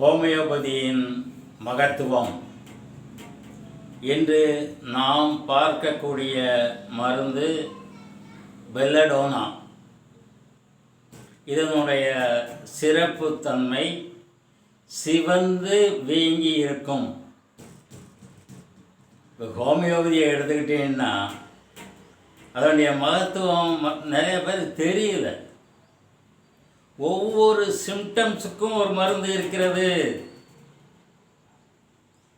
ஹோமியோபதியின் மகத்துவம். இன்று நாம் பார்க்கக்கூடிய மருந்து பெல்லடோனா இதனுடைய சிறப்புத்தன்மை சிவந்து வீங்கி இருக்கும். இப்போ ஹோமியோபதியை எடுத்துக்கிட்டீங்கன்னா அதனுடைய மகத்துவம் நிறைய பேர் தெரியல. ஒவ்வொரு சிம்டம்ஸுக்கும் ஒரு மருந்து இருக்கிறது.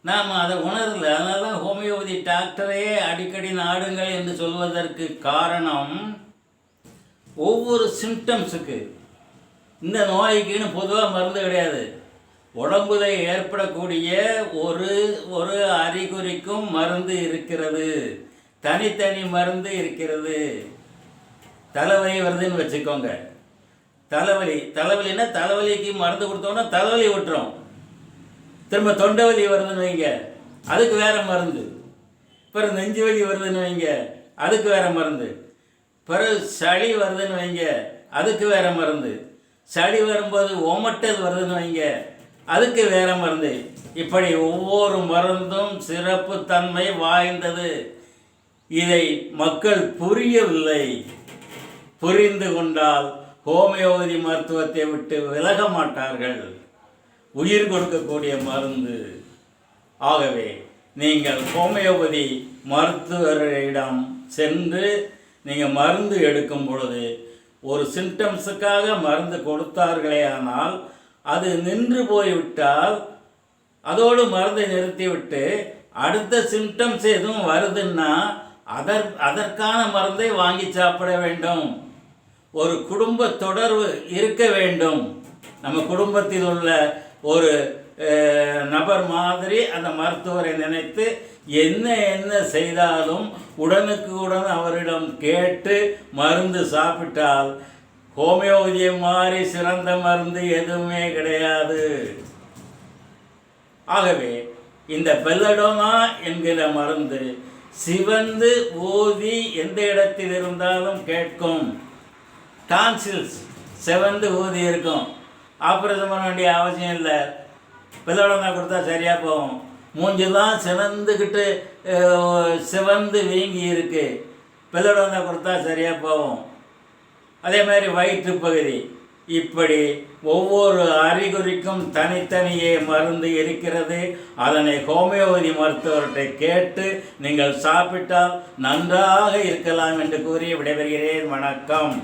நாம் அதை உணரல. அதனால தான் ஹோமியோபதி டாக்டரையே அடிக்கடி நாடுங்கள் என்று சொல்வதற்கு காரணம் ஒவ்வொரு சிம்டம்ஸுக்கு இந்த நோய்க்குன்னு பொதுவாக மருந்து கிடையாது. உடம்புல ஏற்படக்கூடிய ஒரு ஒரு அறிகுறிக்கும் மருந்து இருக்கிறது. தனித்தனி மருந்து இருக்கிறது. தலைவலி வருதுன்னு வச்சுக்கோங்க. தலைவலி. தலைவலின்னா தலைவலிக்கு மருந்து கொடுத்தோன்னா தலைவலி விட்டுரும் திரும்ப தொண்டை வலி வருதுன்னு வைங்க. அதுக்கு வேற மருந்து. பிறகு நெஞ்சு வலி வருதுன்னு வைங்க. அதுக்கு வேற மருந்து. பிறகு சளி வருதுன்னு வைங்க. அதுக்கு வேற மருந்து. சளி வரும்போது ஓமட்டல் வருதுன்னு வைங்க. அதுக்கு வேற மருந்து. இப்படி ஒவ்வொரு மருந்தும் சிறப்பு தன்மை வாய்ந்தது. இதை மக்கள் புரியவில்லை. புரிந்து கொண்டால் ஹோமியோபதி மருத்துவத்தை விட்டு விலக மாட்டார்கள். உயிர் கொடுக்கக்கூடிய மருந்து. ஆகவே நீங்கள் ஹோமியோபதி மருத்துவரிடம் சென்று நீங்கள் மருந்து எடுக்கும் பொழுது ஒரு சிம்டம்ஸுக்காக மருந்து கொடுத்தார்களே ஆனால் அது நின்று போய்விட்டால் அதோடு மருந்தை நிறுத்திவிட்டு அடுத்த சிம்டம்ஸ் எதுவும் வருதுன்னா அதற் அதற்கான மருந்தை வாங்கி சாப்பிட வேண்டும். ஒரு குடும்ப தொடர்பு இருக்க வேண்டும். நம்ம குடும்பத்தில் உள்ள ஒரு நபர் மாதிரி அந்த மருத்துவரை நினைத்து என்ன என்ன செய்தாலும் உடனுக்கு உடன் அவரிடம் கேட்டு மருந்து சாப்பிட்டால் ஹோமியோபதியை மாதிரி சிறந்த மருந்து எதுவுமே கிடையாது. ஆகவே இந்த பெல்லடோனா என்கிற மருந்து சிவந்து ஊதி எந்த இடத்தில் இருந்தாலும் கேட்கும். டான்சில்ஸ் செவந்து ஊதி இருக்கும். ஆப்ரேஷன் பண்ண வேண்டிய அவசியம் இல்லை. பெல்லடோனா கொடுத்தா சரியாக போகும். மூஞ்செல்லாம் சிவந்துக்கிட்டு சிவந்து வீங்கி இருக்குது பெல்லடோனா கொடுத்தா சரியாக போகும். அதே மாதிரி வயிற்று பகுதி. இப்படி ஒவ்வொரு அறிகுறிக்கும் தனித்தனியே மருந்து இருக்கிறது. அதனை ஹோமியோபதி மருத்துவர்கிட்ட கேட்டு நீங்கள் சாப்பிட்டால் நன்றாக இருக்கலாம் என்று கூறி விடைபெறுகிறேன். வணக்கம்.